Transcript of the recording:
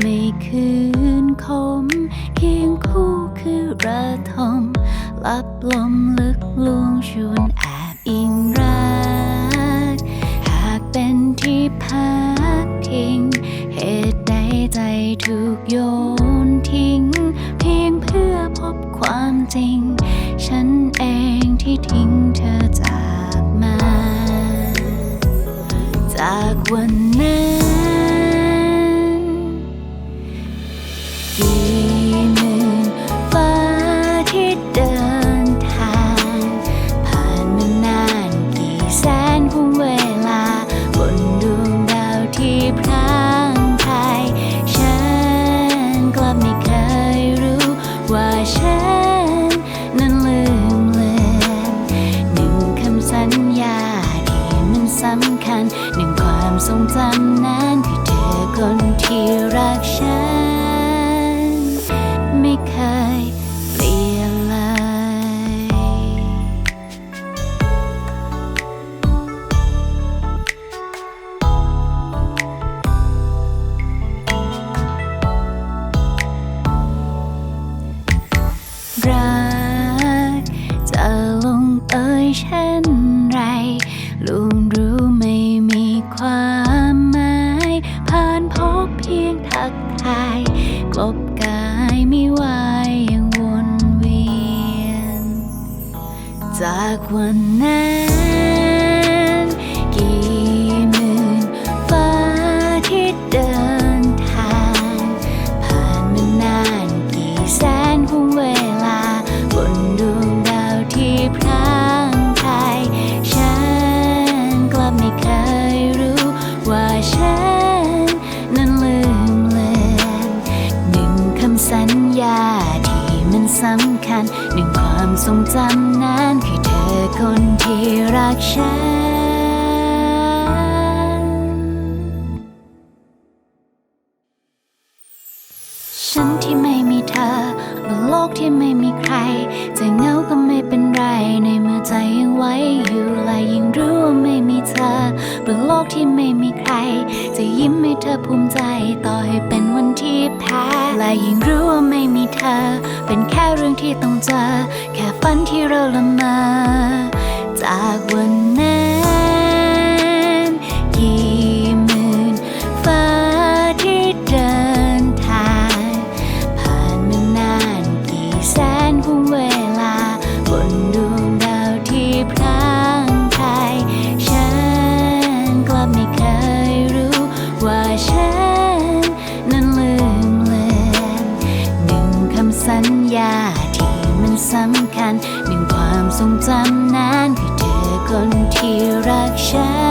ไม่คืนคม เคียงคู่คือระทมลับลมลึกลวงชวนแอบอิงรัก หากเป็นที่พักพิง เหตุใดใจถูกโยนทิ้ง เพียงเพื่อพบความจริง ฉันเองที่ทิ้งเธอจากมา จากวันนั้นำคัญหนึ่งความทรงจำนั้นคือเธอคนที่รักฉัน ไม่เคยเปลี่ยนเลยรักจะลงเอยเช่นไรลุงรู้ เพียงทักทายกลบกายไม่ไหวยังวนเวียน จากวันนั้น สำคัญ หนึ่งความทรงจำนั้นคือเธอคนที่รักฉันฉันที่ไม่มีเธอบนโลกที่ไม่มีใคร จะเหงาก็ไม่เป็นไร ในเมื่อใจยังไว้อยู่และยิ่งรู้ว่าไม่มีเธอบนโลกที่ไม่มีใคร จะยิ้มให้เธอภูมิใจ ต่อให้เป็นวันที่แพ้และยิ่งรู้ว่าไม่มี ที่ต้องเจอ แค่ฝันที่เราละมา จากวันนั้น สำคัญหนึ่งความทรงจำนั้นคือเธอคนที่รักฉัน